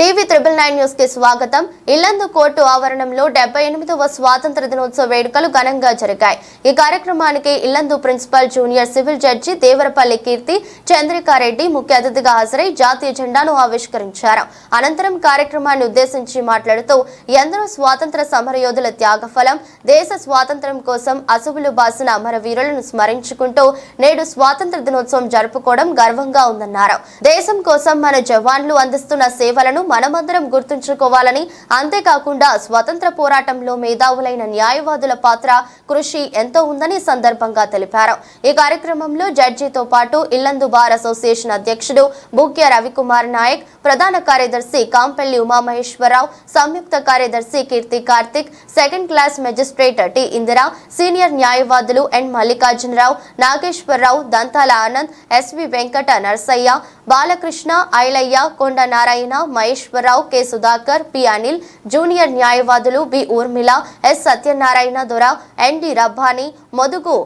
TV triple nine న్యూస్కి స్వాగతం. Yellandu court ఆవరణంలో డెబ్బై ఎనిమిదవ స్వాతంత్ర దినోత్సవ వేడుకలు ఘనంగా జరిగాయి. ఈ కార్యక్రమానికి Yellandu principal junior civil judge Devarapalli Keerthi Chandrika Reddy ముఖ్య అతిథిగా హాజరై జాతీయ జెండాను ఆవిష్కరించారు. అనంతరం కార్యక్రమాన్ని ఉద్దేశించి మాట్లాడుతూ ఎందరో స్వాతంత్ర సమరయోధుల త్యాగఫలం దేశ స్వాతంత్ర్యం కోసం అసువులు బాసిన అమరవీరులను స్మరించుకుంటూ నేడు స్వాతంత్ర దినోత్సవం జరుపుకోవడం గర్వంగా ఉందన్నారు. దేశం కోసం మన జవాన్లు అందిస్తున్న సేవలను మనమందరం గుర్తుంచుకోవాలని అంతేకాకుండా స్వతంత్ర పోరాటంలో మేధావులైన న్యాయవాదుల పాత్ర కృషి ఎంతో ఉందని సందర్భంగా తెలిపారు. ఈ కార్యక్రమంలో జడ్జితో పాటు ఇల్లందు బార్ అసోసియేషన్ అధ్యక్షుడు బుక్య రవికుమార్ నాయక్ ప్రధాన కార్యదర్శి కాంపల్లి ఉమామహేశ్వరరావు సంయుక్త కార్యదర్శి Keerthi Karthik second class magistrate T Indira senior న్యాయవాదులు N Mallikarjuna Rao Nageswara Rao Dantala Anand SV Venkata Narasaiah Balakrishna Ailaiah Konda Narayana Mahesh Nageswara Rao K. Sudhakar P. Anil junior న్యాయవాదులు B. Urmila S. Satyanarayana Dora ND Rabbani Modugu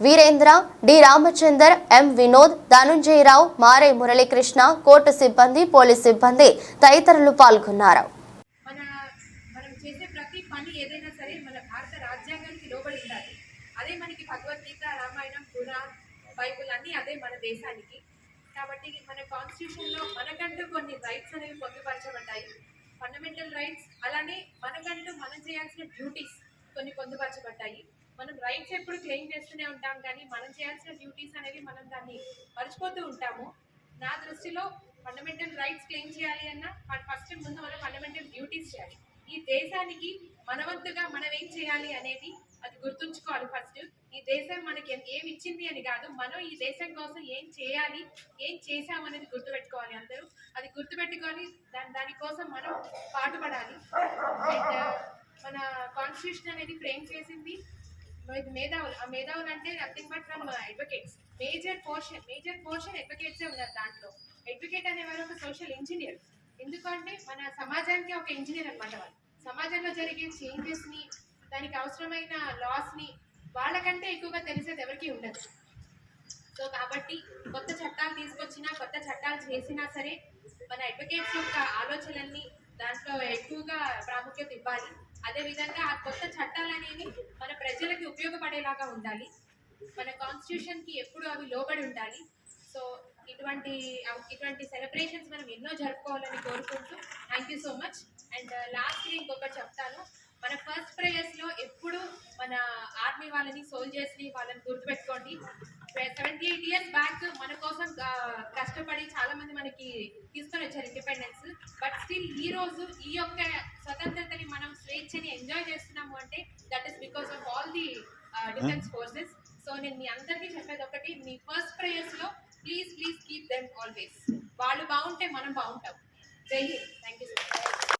Veerendra D. Ramachandar M. Vinod Dhanunjaya Rao Mare Murali Krishna court సిబ్బంది police సిబ్బంది తదితరులు పాల్గొన్నారు. అదే మనకి Bhagavad Gita Ramayanam Pooran Bible అన్నీ అదే మన దేశానికి. కాబట్టి మన కాన్స్టిట్యూషన్లో మనకంటూ కొన్ని రైట్స్ అనేవి పొందుపరచబడ్డాయి. ఫండమెంటల్ రైట్స్ అలానే మనకంటూ మనం చేయాల్సిన డ్యూటీస్ కొన్ని పొందుపరచబడ్డాయి. మనం రైట్స్ ఎప్పుడు క్లెయిమ్ చేస్తూనే ఉంటాం కానీ మనం చేయాల్సిన డ్యూటీస్ అనేవి మనం దాన్ని మర్చిపోతూ ఉంటాము. నా దృష్టిలో ఫండమెంటల్ రైట్స్ క్లెయిమ్ చేయాలి అన్న ఫస్ట్ ముందు మనం ఫండమెంటల్ డ్యూటీస్ చేయాలి. ఈ దేశానికి మనవంతుగా మనం ఏం చేయాలి అనేది అది గుర్తుంచుకోవాలి ఫస్ట్ ఈ దేశం మనకి ఏం- ఇచ్చింది అని కాదు మనం ఈ దేశం కోసం ఏం చేయాలి ఏం చేసాం అనేది గుర్తుపెట్టుకోవాలి అందరూ. అది గుర్తుపెట్టుకొని దాని దానికోసం మనం పాటుపడాలి. అండ్ మన కాన్స్టిట్యూషన్ అనేది ఫ్రేమ్ చేసింది. మేధావులు ఆ మేధావులు అంటే nothing but from advocates major portion major portion అడ్వకేట్సే ఉన్నారు దాంట్లో. అడ్వకేట్ అనేవారు ఒక సోషల్ ఇంజనీర్ ఎందుకంటే మన సమాజానికి ఒక ఇంజనీర్ అనమాట వాళ్ళు. సమాజంలో జరిగే చేంజెస్ని దానికి అవసరమైన లాస్ని వాళ్ళకంటే ఎక్కువగా తెలిసేది ఎవరికి ఉండదు. సో కాబట్టి కొత్త చట్టాలు తీసుకొచ్చినా కొత్త చట్టాలు చేసినా సరే మన అడ్వకేట్స్ యొక్క ఆలోచనల్ని దాంట్లో ఎక్కువగా ప్రాముఖ్యత ఇవ్వాలి. అదేవిధంగా ఆ కొత్త చట్టాలు అనేవి మన ప్రజలకి ఉపయోగపడేలాగా ఉండాలి. మన కాన్స్టిట్యూషన్కి ఎప్పుడు అవి లోబడి ఉండాలి. సో ఇటువంటి ఇటువంటి సెలబ్రేషన్స్ మనం ఎన్నో జరుపుకోవాలని కోరుకుంటూ thank you so much and last ఇంకొకటి చెప్తాను. మన ఫస్ట్ ప్రేయర్స్లో ఎప్పుడు మన ఆర్మీ వాళ్ళని సోల్జర్స్ని వాళ్ళని గుర్తుపెట్టుకోండి. సెవెంటీ ఎయిట్ ఇయర్స్ బ్యాక్ మన కోసం కష్టపడి చాలా మంది మనకి తీసుకొని వచ్చారు ఇండిపెండెన్స్ బట్ స్టిల్ ఈ రోజు ఈ యొక్క స్వతంత్రతని మనం స్వేచ్ఛని ఎంజాయ్ చేస్తున్నాము అంటే that is because of all the defence forces so నేను మీ అందరికీ చెప్పేది ఒకటి మీ first ప్రేయర్స్లో please please keep them always వాళ్ళు బాగుంటే మనం బాగుంటాం. జై Hind. Thank you so much